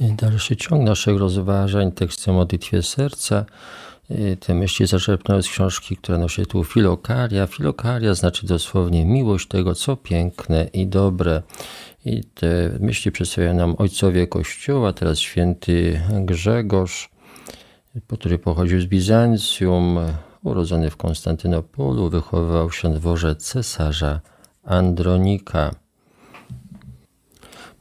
Dalszy ciąg naszych rozważań tekstem modlitwie serca. Y, Te myśli zaczerpnąłem z książki, która nosi tytuł Filokaria. Filokaria znaczy dosłownie miłość tego, co piękne i dobre. I te myśli przedstawiają nam ojcowie Kościoła, teraz święty Grzegorz, który pochodził z Bizancjum, urodzony w Konstantynopolu, wychowywał się na dworze cesarza Andronika.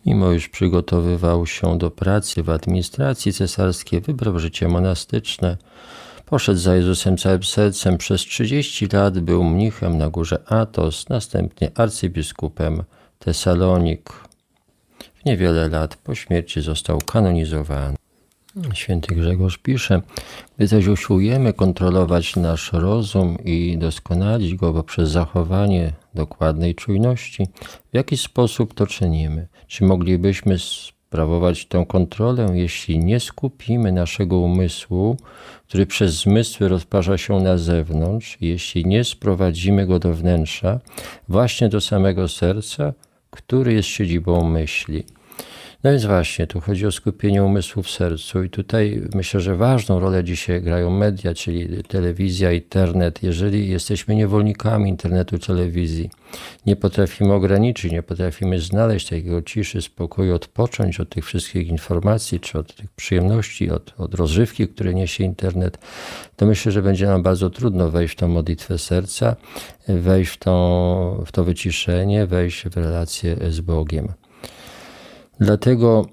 Mimo iż przygotowywał się do pracy w administracji cesarskiej, wybrał życie monastyczne. Poszedł za Jezusem całym sercem. Przez 30 lat był mnichem na górze Atos, następnie arcybiskupem Tesalonik. W niewiele lat po śmierci został kanonizowany. Święty Grzegorz pisze, gdy zaś usiłujemy kontrolować nasz rozum i doskonalić go poprzez zachowanie dokładnej czujności, w jaki sposób to czynimy? Czy moglibyśmy sprawować tę kontrolę, jeśli nie skupimy naszego umysłu, który przez zmysły rozparza się na zewnątrz, jeśli nie sprowadzimy go do wnętrza, właśnie do samego serca, który jest siedzibą myśli? No więc właśnie, tu chodzi o skupienie umysłu w sercu i tutaj myślę, że ważną rolę dzisiaj grają media, czyli telewizja, internet. Jeżeli jesteśmy niewolnikami internetu, telewizji, nie potrafimy ograniczyć, nie potrafimy znaleźć takiego ciszy, spokoju, odpocząć od tych wszystkich informacji, czy od tych przyjemności, od, od rozrywki, które niesie internet, to myślę, że będzie nam bardzo trudno wejść w tą modlitwę serca, wejść w, tą, w to wyciszenie, wejść w relację z Bogiem. Dlatego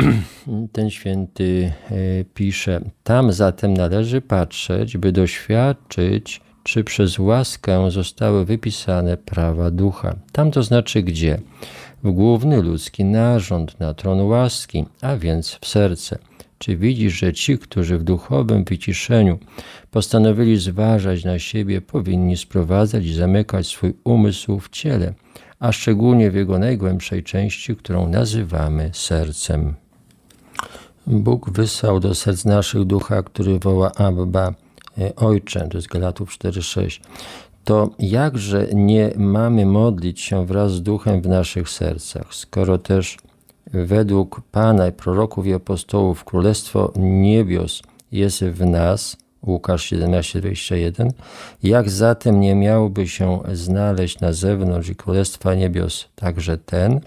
ten święty e, pisze: Tam zatem należy patrzeć, by doświadczyć, czy przez łaskę zostały wypisane prawa ducha. Tam to znaczy gdzie? W główny ludzki narząd, na tron łaski, a więc w serce. Czy widzisz, że ci, którzy w duchowym wyciszeniu postanowili zważać na siebie, powinni sprowadzać i zamykać swój umysł w ciele? A szczególnie w jego najgłębszej części, którą nazywamy sercem. Bóg wysłał do serc naszych ducha, który woła Abba, Ojcze, to jest Galatów 4,6. To jakże nie mamy modlić się wraz z duchem w naszych sercach, skoro też według Pana, proroków i apostołów Królestwo Niebios jest w nas, Łukasz 17:21. Jak zatem nie miałby się znaleźć na zewnątrz Królestwa Niebios także ten,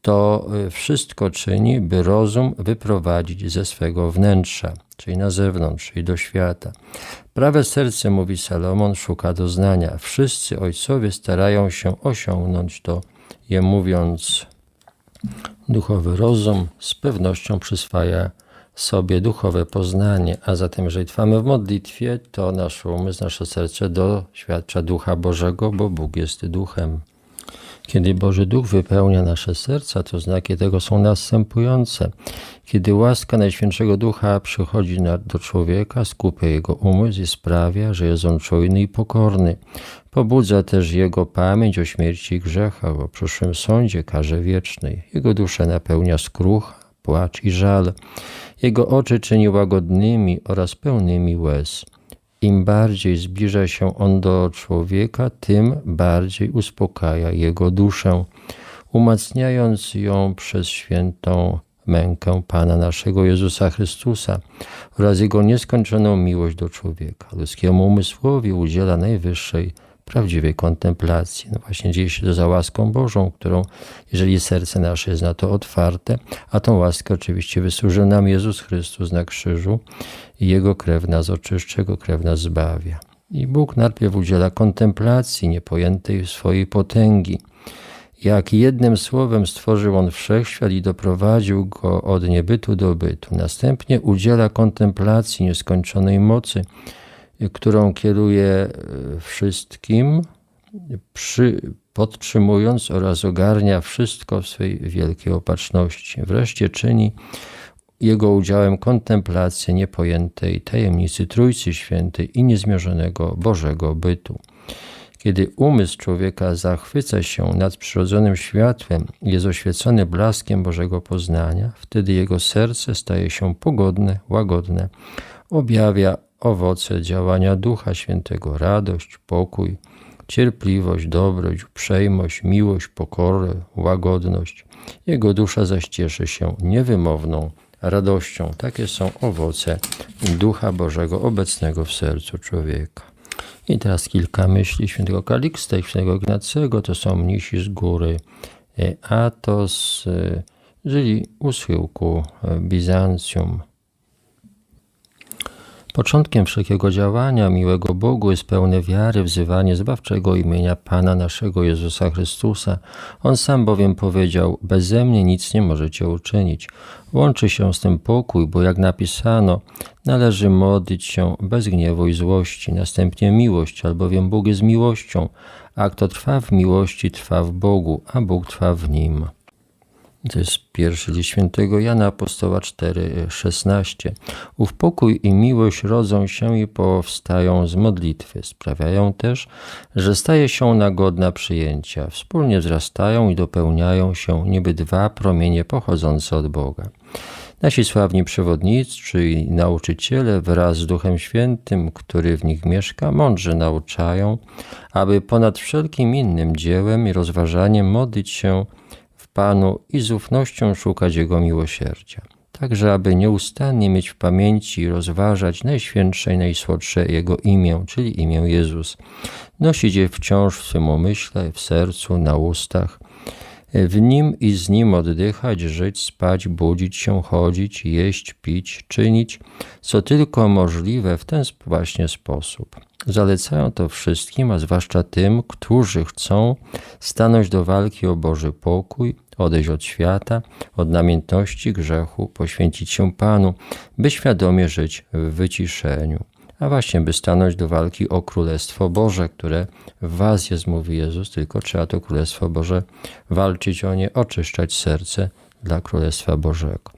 kto y, wszystko czyni, by rozum wyprowadzić ze swego wnętrza, czyli na zewnątrz i do świata. Prawe serce, mówi Salomon, szuka doznania. Wszyscy ojcowie starają się osiągnąć to, je mówiąc, duchowy rozum z pewnością przyswaja sobie duchowe poznanie, a zatem jeżeli trwamy w modlitwie, to nasz umysł, nasze serce doświadcza Ducha Bożego, bo Bóg jest Duchem. Kiedy Boży Duch wypełnia nasze serca, to znaki tego są następujące. Kiedy łaska Najświętszego Ducha przychodzi do człowieka, skupia jego umysł i sprawia, że jest on czujny i pokorny. Pobudza też jego pamięć o śmierci i grzechach, o przyszłym sądzie, karze wiecznej. Jego duszę napełnia skrucha, płacz i żal. Jego oczy czyni łagodnymi oraz pełnymi łez. Im bardziej zbliża się on do człowieka, tym bardziej uspokaja jego duszę, umacniając ją przez świętą mękę Pana naszego Jezusa Chrystusa oraz Jego nieskończoną miłość do człowieka. Ludzkiemu umysłowi udziela najwyższej prawdziwej kontemplacji. No właśnie dzieje się to za łaską Bożą, którą, jeżeli serce nasze jest na to otwarte, a tą łaskę oczywiście wysłużył nam Jezus Chrystus na krzyżu i Jego krew nas oczyszcza, Jego krew nas zbawia. I Bóg najpierw udziela kontemplacji niepojętej swojej potęgi. Jak jednym słowem stworzył On wszechświat i doprowadził go od niebytu do bytu. Następnie udziela kontemplacji nieskończonej mocy, którą kieruje e, wszystkim, przy, podtrzymując oraz ogarnia wszystko w swej wielkiej opatrzności. Wreszcie czyni jego udziałem kontemplację niepojętej tajemnicy Trójcy Świętej i niezmierzonego Bożego bytu. Kiedy umysł człowieka zachwyca się nad przyrodzonym światłem, jest oświecony blaskiem Bożego poznania, wtedy jego serce staje się pogodne, łagodne, objawia owoce działania Ducha Świętego, radość, pokój, cierpliwość, dobroć, uprzejmość, miłość, pokorę, łagodność. Jego dusza zaś cieszy się niewymowną radością. Takie są owoce Ducha Bożego obecnego w sercu człowieka. I teraz kilka myśli świętego Kaliksta i świętego Ignacego. To są mnisi z góry Atos, żyli u schyłku Bizancjum. Początkiem wszelkiego działania miłego Bogu jest pełne wiary, wzywanie zbawczego imienia Pana naszego Jezusa Chrystusa. On sam bowiem powiedział, beze mnie nic nie możecie uczynić. Łączy się z tym pokój, bo jak napisano, należy modlić się bez gniewu i złości, następnie miłość, albowiem Bóg jest miłością, a kto trwa w miłości, trwa w Bogu, a Bóg trwa w nim. To jest pierwszy list świętego Jana Apostoła 4,16. Ów pokój i miłość rodzą się i powstają z modlitwy. Sprawiają też, że staje się ona godna przyjęcia. Wspólnie wzrastają i dopełniają się niby dwa promienie pochodzące od Boga. Nasi sławni przewodnicy i nauczyciele wraz z Duchem Świętym, który w nich mieszka, mądrze nauczają, aby ponad wszelkim innym dziełem i rozważaniem modlić się Panu i z ufnością szukać Jego miłosierdzia, także aby nieustannie mieć w pamięci i rozważać najświętsze i najsłodsze Jego imię, czyli imię Jezus. Nosić je wciąż w swym umyśle, w sercu, na ustach, w nim i z nim oddychać, żyć, spać, budzić się, chodzić, jeść, pić, czynić, co tylko możliwe w ten właśnie sposób. Zalecają to wszystkim, a zwłaszcza tym, którzy chcą stanąć do walki o Boży pokój, odejść od świata, od namiętności, grzechu, poświęcić się Panu, by świadomie żyć w wyciszeniu. A właśnie, by stanąć do walki o Królestwo Boże, które w Was jest, mówi Jezus, tylko trzeba to Królestwo Boże walczyć o nie, oczyszczać serce dla Królestwa Bożego.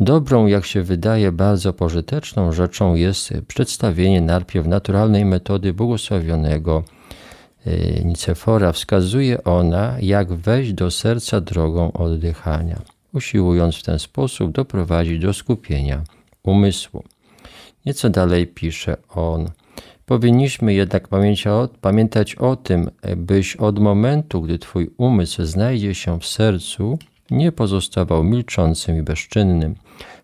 Dobrą, jak się wydaje, bardzo pożyteczną rzeczą jest przedstawienie najpierw naturalnej metody błogosławionego y, Nicefora. Wskazuje ona, jak wejść do serca drogą oddychania, usiłując w ten sposób doprowadzić do skupienia umysłu. Nieco dalej pisze on. Powinniśmy jednak pamiętać o tym, byś od momentu, gdy Twój umysł znajdzie się w sercu, nie pozostawał milczącym i bezczynnym.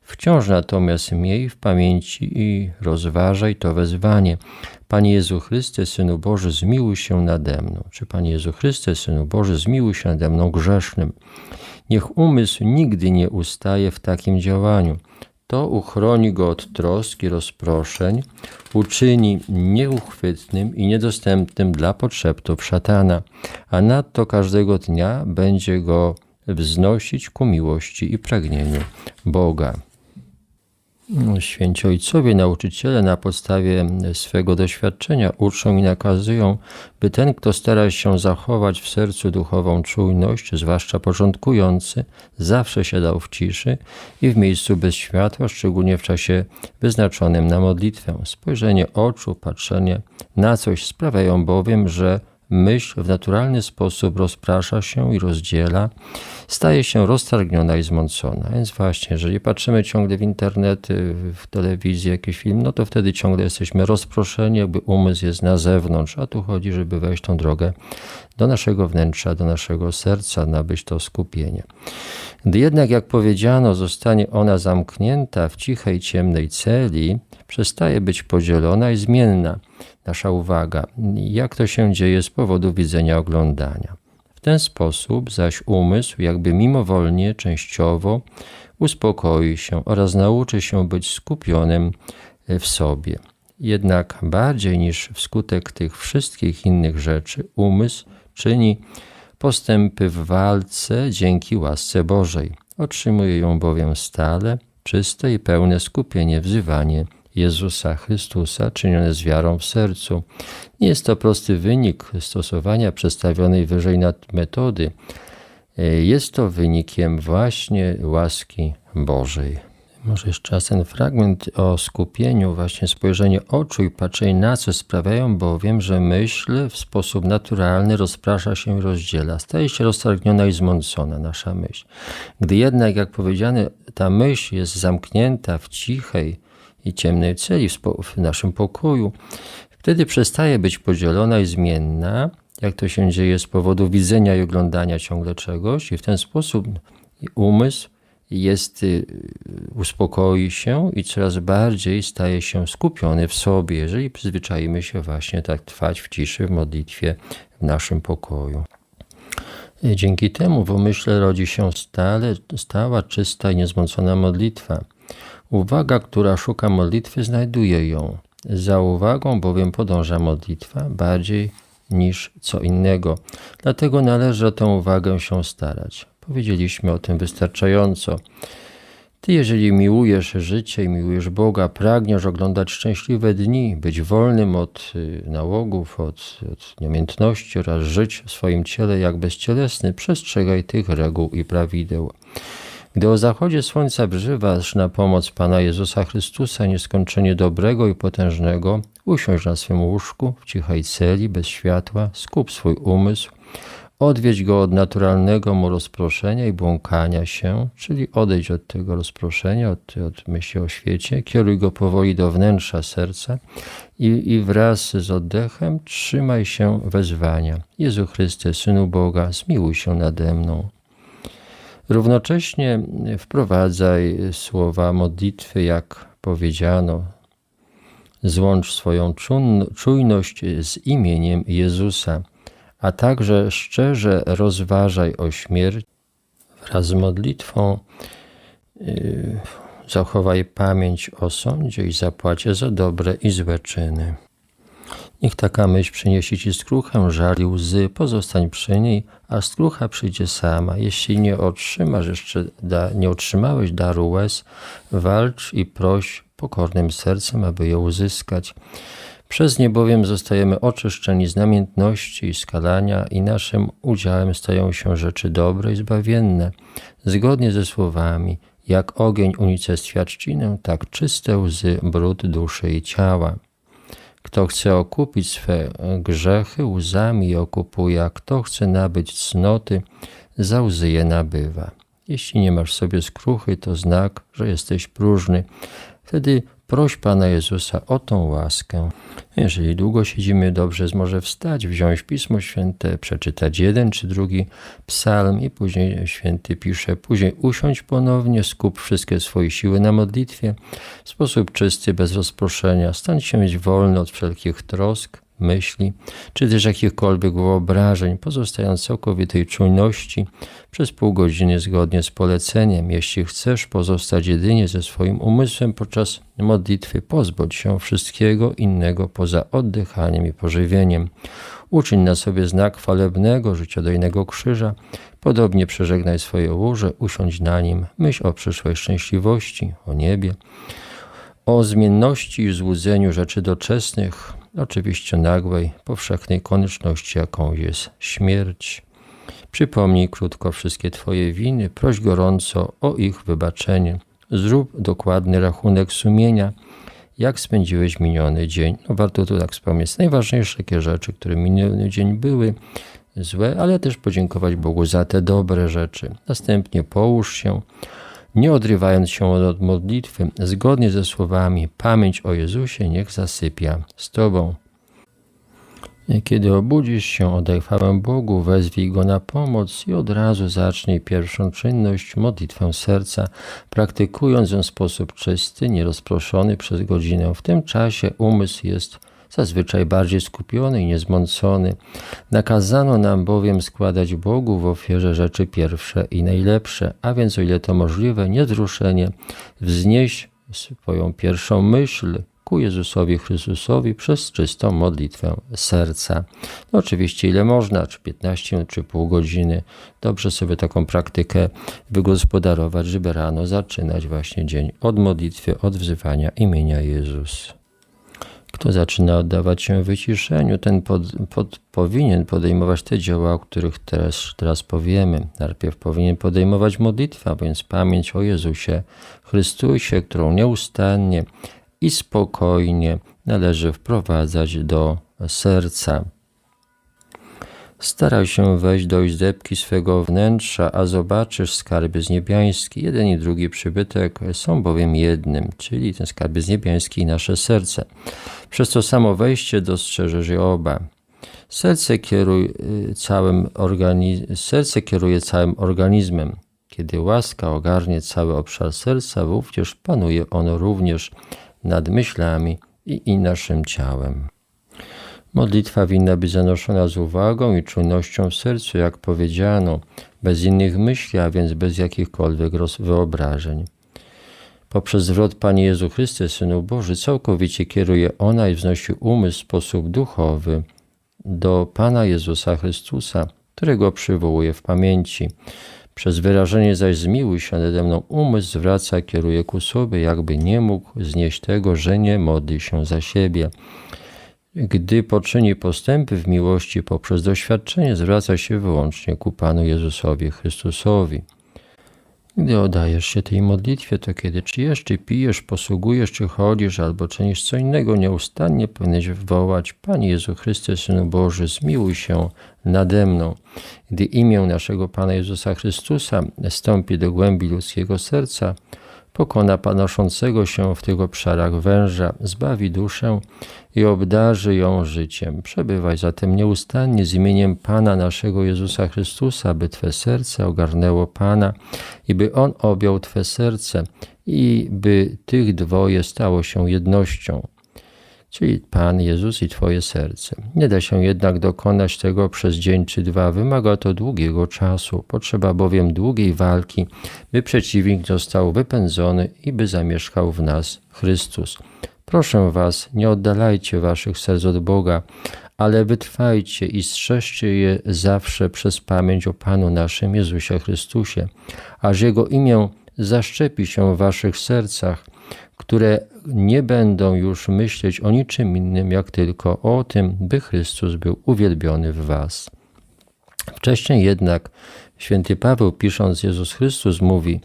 Wciąż natomiast miej w pamięci i rozważaj to wezwanie. Panie Jezu Chryste, Synu Boży, zmiłuj się nade mną. Czy Panie Jezu Chryste, Synu Boży, zmiłuj się nade mną grzesznym. Niech umysł nigdy nie ustaje w takim działaniu. To uchroni go od troski, rozproszeń, uczyni nieuchwytnym i niedostępnym dla potrzebów szatana, a nadto każdego dnia będzie go wznosić ku miłości i pragnieniu Boga. Święci ojcowie, nauczyciele na podstawie swego doświadczenia uczą i nakazują, by ten, kto stara się zachować w sercu duchową czujność, zwłaszcza początkujący, zawsze siadał w ciszy i w miejscu bez światła, szczególnie w czasie wyznaczonym na modlitwę. Spojrzenie oczu, patrzenie na coś sprawiają bowiem, że myśl w naturalny sposób rozprasza się i rozdziela, staje się roztargniona i zmącona. Więc właśnie, jeżeli patrzymy ciągle w internet, w telewizję, jakiś film, no to wtedy ciągle jesteśmy rozproszeni, jakby umysł jest na zewnątrz, a tu chodzi, żeby wejść tą drogę do naszego wnętrza, do naszego serca, nabyć to skupienie. Gdy jednak, jak powiedziano, zostanie ona zamknięta w cichej, ciemnej celi, przestaje być podzielona i zmienna nasza uwaga, jak to się dzieje z powodu widzenia oglądania. W ten sposób zaś umysł, jakby mimowolnie, częściowo, uspokoi się oraz nauczy się być skupionym w sobie. Jednak bardziej niż wskutek tych wszystkich innych rzeczy, umysł czyni postępy w walce dzięki łasce Bożej. Otrzymuje ją bowiem stale, czyste i pełne skupienie, wzywanie Jezusa Chrystusa, czynione z wiarą w sercu. Nie jest to prosty wynik stosowania przedstawionej wyżej metody. Jest to wynikiem właśnie łaski Bożej. Może jeszcze raz ten fragment o skupieniu, właśnie spojrzenie oczu i patrzenie na co sprawiają bowiem, że myśl w sposób naturalny rozprasza się i rozdziela. Staje się roztargniona i zmącona nasza myśl. Gdy jednak, jak powiedziane, ta myśl jest zamknięta w cichej, i ciemnej celi w naszym pokoju, Wtedy przestaje być podzielona i zmienna, jak to się dzieje z powodu widzenia i oglądania ciągle czegoś, i w ten sposób umysł jest, y, uspokoi się i coraz bardziej staje się skupiony w sobie, jeżeli przyzwyczaimy się właśnie tak trwać w ciszy, w modlitwie w naszym pokoju. Dzięki temu w umyśle rodzi się stale, stała, czysta i niezmącona modlitwa. Uwaga, która szuka modlitwy, znajduje ją. Za uwagą bowiem podąża modlitwa bardziej niż co innego. Dlatego należy o tę uwagę się starać. Powiedzieliśmy o tym wystarczająco. Ty, jeżeli miłujesz życie i miłujesz Boga, pragniesz oglądać szczęśliwe dni, być wolnym od y, nałogów, od, od niemiętności oraz żyć w swoim ciele jak bezcielesny, przestrzegaj tych reguł i prawideł. Gdy o zachodzie słońca wzywasz na pomoc Pana Jezusa Chrystusa, nieskończenie dobrego i potężnego, usiądź na swym łóżku w cichej celi, bez światła, skup swój umysł, odwiedź go od naturalnego mu rozproszenia i błąkania się, czyli odejdź od tego rozproszenia, od, od myśli o świecie, kieruj go powoli do wnętrza serca i, i wraz z oddechem trzymaj się wezwania. Jezu Chryste, Synu Boga, zmiłuj się nade mną. Równocześnie wprowadzaj słowa modlitwy, jak powiedziano. Złącz swoją czujność z imieniem Jezusa, a także szczerze rozważaj o śmierci. Wraz z modlitwą yy, zachowaj pamięć o sądzie i zapłacie za dobre i złe czyny. Niech taka myśl przyniesie ci skruchę, żal i łzy, pozostań przy niej, a skrucha przyjdzie sama. Jeśli nie otrzymasz jeszcze, da, nie otrzymałeś daru łez, walcz i proś pokornym sercem, aby ją uzyskać. Przez nie bowiem zostajemy oczyszczeni z namiętności i skalania i naszym udziałem stają się rzeczy dobre i zbawienne, zgodnie ze słowami, jak ogień unicestwia trzcinę, tak czyste łzy brud duszy i ciała. Kto chce okupić swe grzechy, łzami okupuje, a kto chce nabyć cnoty, za łzy je nabywa. Jeśli nie masz sobie skruchy, to znak, że jesteś próżny. Wtedy proś Pana Jezusa o tą łaskę. Jeżeli długo siedzimy, dobrze może wstać, wziąć Pismo Święte, przeczytać jeden czy drugi psalm i później święty pisze, później usiąść ponownie, skup wszystkie swoje siły na modlitwie. W sposób czysty, bez rozproszenia, stań się wolny od wszelkich trosk, myśli, czy też jakichkolwiek wyobrażeń, pozostając całkowitej czujności przez pół godziny zgodnie z poleceniem. Jeśli chcesz pozostać jedynie ze swoim umysłem podczas modlitwy, pozbądź się wszystkiego innego poza oddychaniem i pożywieniem. Uczyń na sobie znak chwalebnego, życiodajnego krzyża. Podobnie przeżegnaj swoje łoże, usiądź na nim, myśl o przyszłej szczęśliwości, o niebie, o zmienności i złudzeniu rzeczy doczesnych, oczywiście nagłej, powszechnej konieczności, jaką jest śmierć. Przypomnij krótko wszystkie Twoje winy, proś gorąco o ich wybaczenie. Zrób dokładny rachunek sumienia, jak spędziłeś miniony dzień. No warto tu tak wspomnieć najważniejsze takie rzeczy, które miniony dzień były złe, ale też podziękować Bogu za te dobre rzeczy. Następnie połóż się, nie odrywając się od modlitwy, zgodnie ze słowami pamięć o Jezusie niech zasypia z Tobą. Kiedy obudzisz się, oddaj chwałę Bogu, wezwij Go na pomoc i od razu zacznij pierwszą czynność, modlitwę serca, praktykując ją w sposób czysty, nierozproszony przez godzinę. W tym czasie umysł jest zazwyczaj bardziej skupiony i niezmącony. Nakazano nam bowiem składać Bogu w ofierze rzeczy pierwsze i najlepsze, a więc o ile to możliwe, niezruszenie, wznieść swoją pierwszą myśl ku Jezusowi Chrystusowi przez czystą modlitwę serca. No oczywiście ile można, czy 15 czy pół godziny. Dobrze sobie taką praktykę wygospodarować, żeby rano zaczynać właśnie dzień od modlitwy, od wzywania imienia Jezus. Kto zaczyna oddawać się wyciszeniu, ten pod, pod, powinien podejmować te dzieła, o których teraz, teraz powiemy. Najpierw powinien podejmować modlitwę, a więc pamięć o Jezusie Chrystusie, którą nieustannie i spokojnie należy wprowadzać do serca. Staraj się wejść do izdebki swego wnętrza, a zobaczysz skarbiec niebiański. Jeden i drugi przybytek są bowiem jednym, czyli ten skarbiec niebiański i nasze serce. Przez to samo wejście dostrzeżesz je oba. Serce, kieruj y, całym serce kieruje całym organizmem. Kiedy łaska ogarnie cały obszar serca, wówczas panuje ono również nad myślami i, i naszym ciałem. Modlitwa winna być zanoszona z uwagą i czujnością w sercu, jak powiedziano, bez innych myśli, a więc bez jakichkolwiek wyobrażeń. Poprzez zwrot Panie Jezu Chryste, Synu Boży, całkowicie kieruje ona i wznosi umysł w sposób duchowy do Pana Jezusa Chrystusa, którego przywołuje w pamięci. Przez wyrażenie zaś zmiłuj się nade mną umysł zwraca, kieruje ku sobie, jakby nie mógł znieść tego, że nie modli się za siebie. Gdy poczyni postępy w miłości poprzez doświadczenie, zwraca się wyłącznie ku Panu Jezusowi Chrystusowi. Gdy oddajesz się tej modlitwie, to kiedy czyjesz, czy pijesz, posługujesz, czy chodzisz, albo czynisz co innego, nieustannie powinieneś wołać Panie Jezu Chryste, Synu Boży, zmiłuj się nade mną. Gdy imię naszego Pana Jezusa Chrystusa stąpi do głębi ludzkiego serca, pokona panoszącego się w tych obszarach węża, zbawi duszę i obdarzy ją życiem. Przebywaj zatem nieustannie z imieniem Pana naszego Jezusa Chrystusa, by Twe serce ogarnęło Pana i by On objął Twe serce i by tych dwoje stało się jednością czyli Pan Jezus i Twoje serce. Nie da się jednak dokonać tego przez dzień czy dwa, wymaga to długiego czasu. Potrzeba bowiem długiej walki, by przeciwnik został wypędzony i by zamieszkał w nas Chrystus. Proszę Was, nie oddalajcie Waszych serc od Boga, ale wytrwajcie i strzeżcie je zawsze przez pamięć o Panu naszym Jezusie Chrystusie, aż Jego imię zaszczepi się w Waszych sercach, które nie będą już myśleć o niczym innym, jak tylko o tym, by Chrystus był uwielbiony w Was. Wcześniej jednak święty Paweł, pisząc Jezus Chrystus, mówi: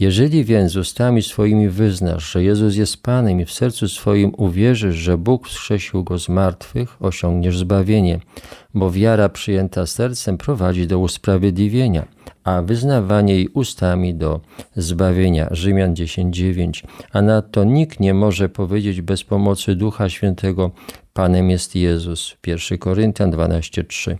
Jeżeli więc ustami swoimi wyznasz, że Jezus jest Panem i w sercu swoim uwierzysz, że Bóg wskrzesił go z martwych, osiągniesz zbawienie, bo wiara przyjęta sercem prowadzi do usprawiedliwienia a wyznawanie jej ustami do zbawienia. Rzymian 10:9. A nadto nikt nie może powiedzieć bez pomocy Ducha Świętego Panem jest Jezus. 1 Koryntian 12:3.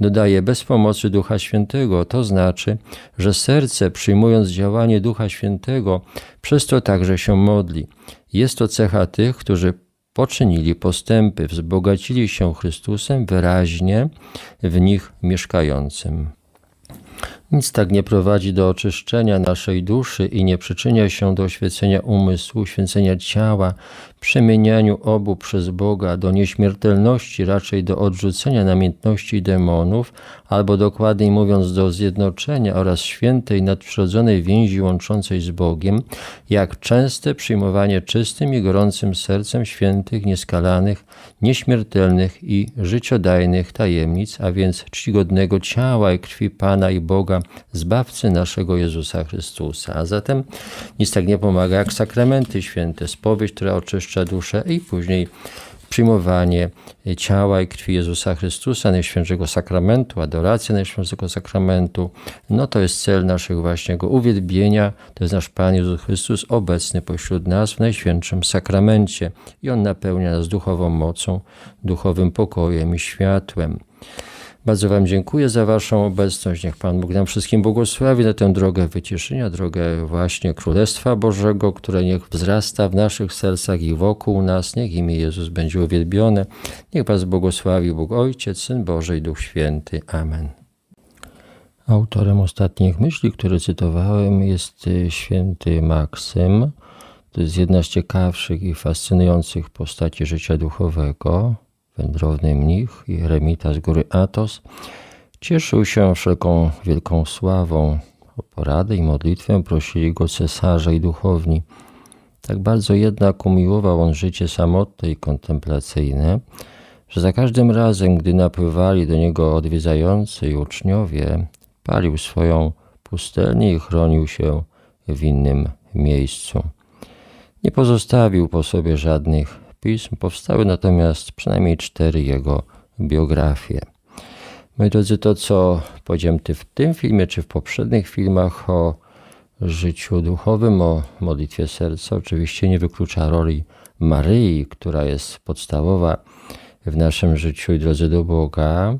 Dodaje bez pomocy Ducha Świętego, to znaczy, że serce przyjmując działanie Ducha Świętego, przez to także się modli. Jest to cecha tych, którzy poczynili postępy, wzbogacili się Chrystusem wyraźnie w nich mieszkającym. Nic tak nie prowadzi do oczyszczenia naszej duszy i nie przyczynia się do oświecenia umysłu, święcenia ciała, przemienianiu obu przez Boga do nieśmiertelności, raczej do odrzucenia namiętności demonów, albo dokładniej mówiąc do zjednoczenia oraz świętej nadprzyrodzonej więzi łączącej z Bogiem, jak częste przyjmowanie czystym i gorącym sercem świętych, nieskalanych, nieśmiertelnych i życiodajnych tajemnic, a więc czcigodnego ciała i krwi Pana i Boga, Zbawcy naszego Jezusa Chrystusa. A zatem nic tak nie pomaga jak sakramenty święte, spowiedź, która oczyszcza duszę i później przyjmowanie ciała i krwi Jezusa Chrystusa, Najświętszego Sakramentu, adoracja Najświętszego Sakramentu, no to jest cel naszego właśnie uwielbienia, to jest nasz Pan Jezus Chrystus obecny pośród nas w Najświętszym Sakramencie i On napełnia nas duchową mocą, duchowym pokojem i światłem. Bardzo Wam dziękuję za Waszą obecność. Niech Pan Bóg nam wszystkim błogosławi na tę drogę wycieszenia, drogę właśnie Królestwa Bożego, które niech wzrasta w naszych sercach i wokół nas. Niech imię Jezus będzie uwielbione. Niech Was błogosławi Bóg Ojciec, Syn Boży i Duch Święty. Amen. Autorem ostatnich myśli, które cytowałem, jest y, święty Maksym. To jest jedna z ciekawszych i fascynujących postaci życia duchowego wędrowny mnich i eremita z góry Atos, cieszył się wszelką wielką sławą. O poradę i modlitwę prosili go cesarze i duchowni. Tak bardzo jednak umiłował on życie samotne i kontemplacyjne, że za każdym razem, gdy napływali do niego odwiedzający i uczniowie, palił swoją pustelnię i chronił się w innym miejscu. Nie pozostawił po sobie żadnych pism powstały natomiast przynajmniej cztery jego biografie. Moi drodzy, to co powiedziałem ty w tym filmie, czy w poprzednich filmach o życiu duchowym, o modlitwie serca, oczywiście nie wyklucza roli Maryi, która jest podstawowa w naszym życiu i drodze do Boga.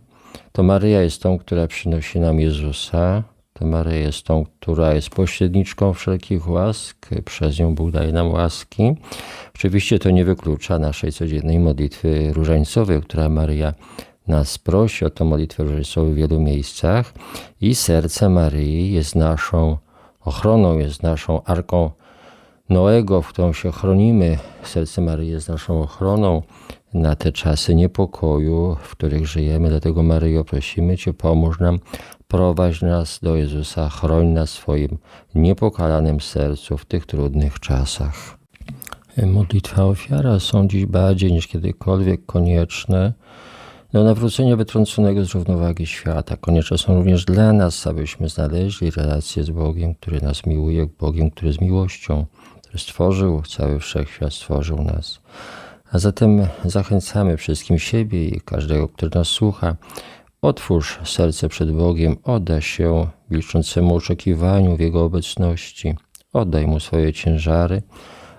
To Maryja jest tą, która przynosi nam Jezusa. To Maryja jest tą, która jest pośredniczką wszelkich łask. Przez nią Bóg daje nam łaski. Oczywiście to nie wyklucza naszej codziennej modlitwy różańcowej, która Maryja nas prosi o tę modlitwę różańcową w wielu miejscach. I serce Maryi jest naszą ochroną, jest naszą arką Noego, w którą się chronimy. Serce Maryi jest naszą ochroną na te czasy niepokoju, w których żyjemy. Dlatego Maryjo, prosimy Cię, pomóż nam, prowadź nas do Jezusa, chroń nas swoim niepokalanym sercu w tych trudnych czasach. Modlitwa ofiara są dziś bardziej niż kiedykolwiek konieczne do nawrócenia wytrąconego z równowagi świata. Konieczne są również dla nas, abyśmy znaleźli relację z Bogiem, który nas miłuje, Bogiem, który z miłością, który stworzył cały wszechświat, stworzył nas. A zatem zachęcamy wszystkim siebie i każdego, który nas słucha, otwórz serce przed Bogiem, oddaj się milczącemu oczekiwaniu w Jego obecności, oddaj Mu swoje ciężary,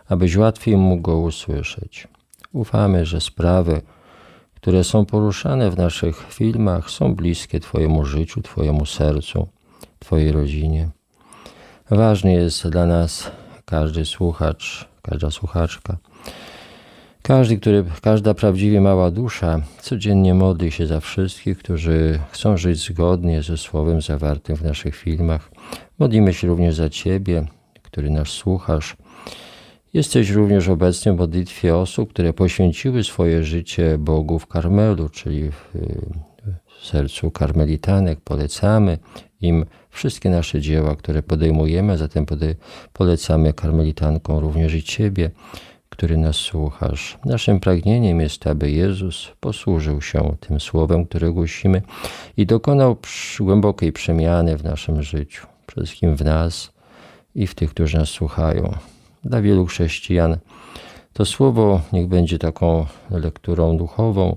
abyś łatwiej mógł Go usłyszeć. Ufamy, że sprawy, które są poruszane w naszych filmach, są bliskie Twojemu życiu, Twojemu sercu, Twojej rodzinie. Ważny jest dla nas każdy słuchacz, każda słuchaczka. Każdy, który, każda prawdziwie mała dusza codziennie modli się za wszystkich, którzy chcą żyć zgodnie ze słowem zawartym w naszych filmach. Modlimy się również za Ciebie, który nas słuchasz. Jesteś również obecny w modlitwie osób, które poświęciły swoje życie Bogu w Karmelu, czyli w, w sercu karmelitanek. Polecamy im wszystkie nasze dzieła, które podejmujemy, a zatem polecamy karmelitankom również i Ciebie który nas słuchasz. Naszym pragnieniem jest, aby Jezus posłużył się tym słowem, które głosimy i dokonał głębokiej przemiany w naszym życiu, przede wszystkim w nas i w tych, którzy nas słuchają. Dla wielu chrześcijan to słowo niech będzie taką lekturą duchową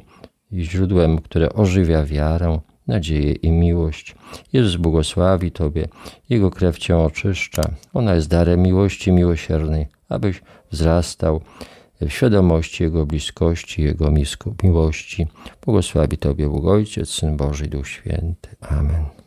i źródłem, które ożywia wiarę, nadzieję i miłość. Jezus błogosławi Tobie, Jego krew Cię oczyszcza. Ona jest darem miłości miłosiernej, abyś wzrastał w świadomości Jego bliskości, Jego miłości. Błogosławi Tobie Bóg Ojciec, Syn Boży i Duch Święty. Amen.